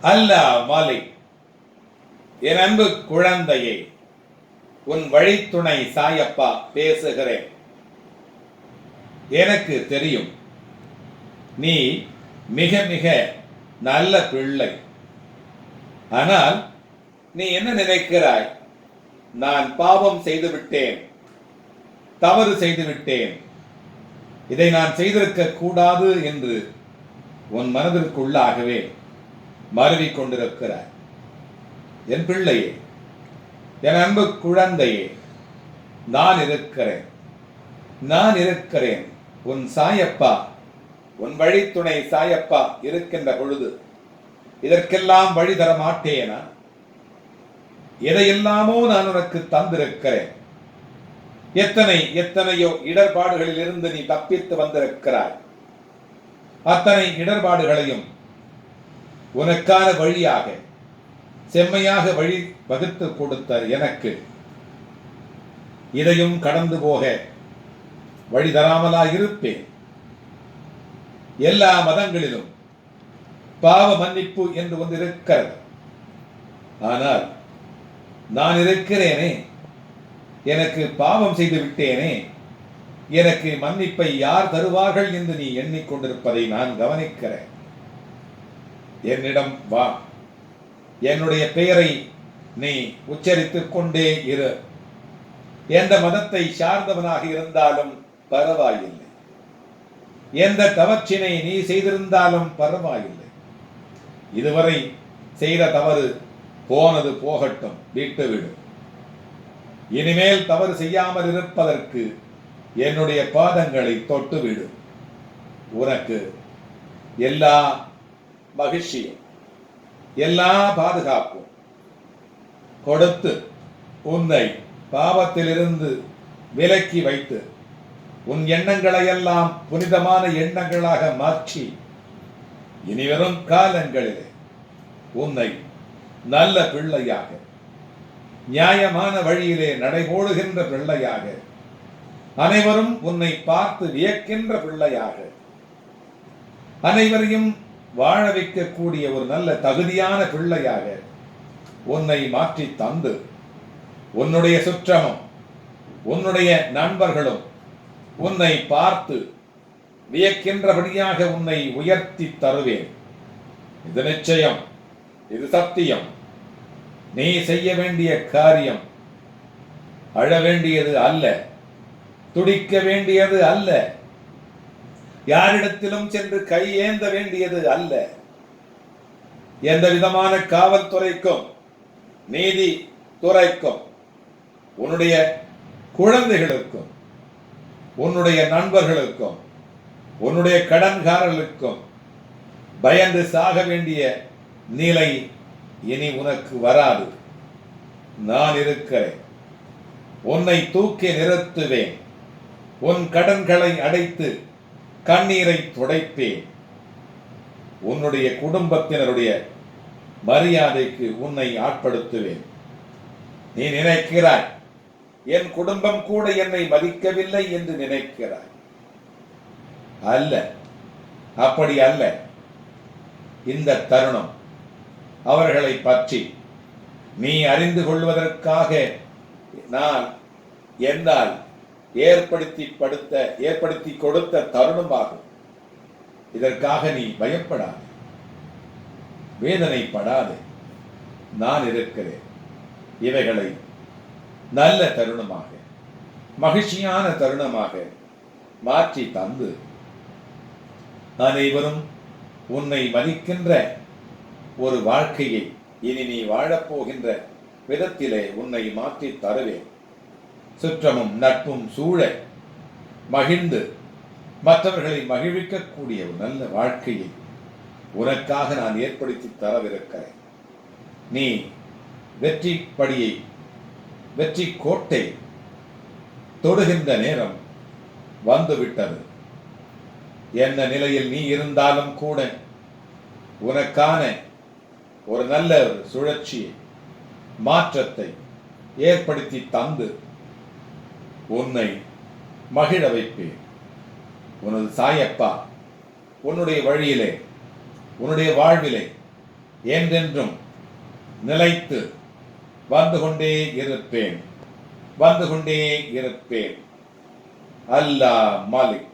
அல்ல மாலிக் என் அன்பு குழந்தையே உன் வழித்துணை சாயப்பா பேசுகிறேன். எனக்கு தெரியும் நீ மிக மிக நல்ல பிள்ளை. ஆனால் நீ என்ன நினைக்கிறாய்? நான் பாவம் செய்துவிட்டேன் தவறு செய்துவிட்டேன். இதை நான் செய்திருக்க கூடாது என்று உன் மனதிற்குள்ளாகவே மருவிக்கொண்டிருக்கிறார். என் பிள்ளையே என் அன்பு குழந்தையே நான் இருக்கிறேன். நான் இருக்கிறேன். உன் சாயப்பா உன் வழித்துணை சாயப்பா இருக்கின்ற பொழுது இதற்கெல்லாம் வழி தர மாட்டேனா? எதையெல்லாமோ நான் உனக்கு தந்திருக்கிறேன். எத்தனை எத்தனையோ இடர்பாடுகளில் இருந்து நீ தப்பித்து வந்திருக்கிறாய். அத்தனை இடர்பாடுகளையும் உனக்கான வழியாக செம்மையாக வழி வகுத்து கொடுத்த எனக்கு. இதையும் கடந்து போக வழி தராமலா இருப்பேன் எல்லா மதங்களிலும் பாவ மன்னிப்பு என்று ஒன்று இருக்கிறது ஆனால் நான் இருக்கிறேனே எனக்கு பாவம் செய்து விட்டேனே எனக்கு மன்னிப்பை யார் தருவார்கள் என்று நீ எண்ணிக்கொண்டிருப்பதை நான் கவனிக்கிறேன். என்னிடம் வா. என்னுடைய பெயரை நீ உச்சரித்துக் கொண்டே இரு. எந்த மதத்தை சார்ந்தவனாக இருந்தாலும் பரவாயில்லை. எந்த தவற்றினை நீ செய்திருந்தாலும் பரவாயில்லை. இதுவரை செய்த தவறு போனது போகட்டும் விட்டுவிடும் இனிமேல் தவறு செய்யாமல் இருப்பதற்கு என்னுடைய பாதங்களை தொட்டுவிடு. உனக்கு எல்லா மகிழ்ச்சியும் எல்லா பாதுகாப்பும் கொடுத்து உன்னை பாவத்திலிருந்து விலக்கி வைத்து உன் எண்ணங்களையெல்லாம் புனிதமான எண்ணங்களாக மாற்றி இனிவரும் காலங்களிலே உன்னை நல்ல பிள்ளையாக நியாயமான வழியிலே நடைபோடுகின்ற பிள்ளையாக அனைவரும் உன்னை பார்த்து வியக்கின்ற பிள்ளையாக அனைவரையும் வாழ வைக்கக்கூடிய ஒரு நல்ல தகுதியான பிள்ளையாக உன்னை மாற்றி தந்து உன்னுடைய சுற்றமும் உன்னுடைய நண்பர்களும் உன்னை பார்த்து வியக்கின்றபடியாக உன்னை உயர்த்தி தருவேன். இது நிச்சயம் இது சத்தியம். நீ செய்ய வேண்டிய காரியம் அழ வேண்டியது அல்ல துடிக்க வேண்டியது அல்ல. யாரிடத்திலும் சென்று கையேந்த வேண்டியது அல்ல. எந்த விதமான காவல்துறைக்கும் நீதி துறைக்கும் உன்னுடைய குழந்தைகளுக்கும் உன்னுடைய நண்பர்களுக்கும் உன்னுடைய கடன்காரர்களுக்கும் பயந்து சாக வேண்டிய நிலை இனி உனக்கு வராது. நான் இருக்கிறேன். உன்னை தூக்கி நிறுத்துவேன். உன் கடன்களை அடைத்து கண்ணீரை துடைப்பேன். உன்னுடைய குடும்பத்தினருடைய மரியாதைக்கு உன்னை ஆட்படுத்துவேன். நீ நினைக்கிறாய் என் குடும்பம் கூட என்னை மதிக்கவில்லை என்று நினைக்கிறாய். அல்ல அப்படி அல்ல. இந்த தருணம் அவர்களை பற்றி நீ அறிந்து கொள்வதற்காக நான் என்னால் ஏற்படுத்தி படுத்த ஏற்படுத்தி கொடுத்த தருணமாகும். இதற்காக நீ பயப்படாதே. வேதனைப்படாதே. நான் இருக்கிறேன். இவைகளை நல்ல தருணமாக மகிழ்ச்சியான தருணமாக மாற்றி தந்து அனைவரும் உன்னை மதிக்கின்ற ஒரு வாழ்க்கையை இனி நீ வாழப்போகின்ற விதத்திலே உன்னை மாற்றி தருவேன். சுற்றமும் நட்பும் சூழ மகிழ்ந்து மற்றவர்களை மகிழ்விக்கக்கூடிய ஒரு நல்ல வாழ்க்கையை உனக்காக நான் ஏற்படுத்தி தரவிருக்கிறேன். நீ வெற்றி படியை வெற்றி கோட்டை தொடுகின்ற நேரம் வந்துவிட்டது. என்ன நிலையில் நீ இருந்தாலும் கூட உனக்கான ஒரு நல்ல ஒரு சுழற்சியை மாற்றத்தை ஏற்படுத்தி தந்து உன்னை மகிழ வைப்பேன். உனது சாயப்பா உன்னுடைய வழியிலே உன்னுடைய வாழ்விலே என்றென்றும் நிலைத்து வந்து கொண்டே இருப்பேன். வந்து கொண்டே இருப்பேன். அல்லா மாலிக்.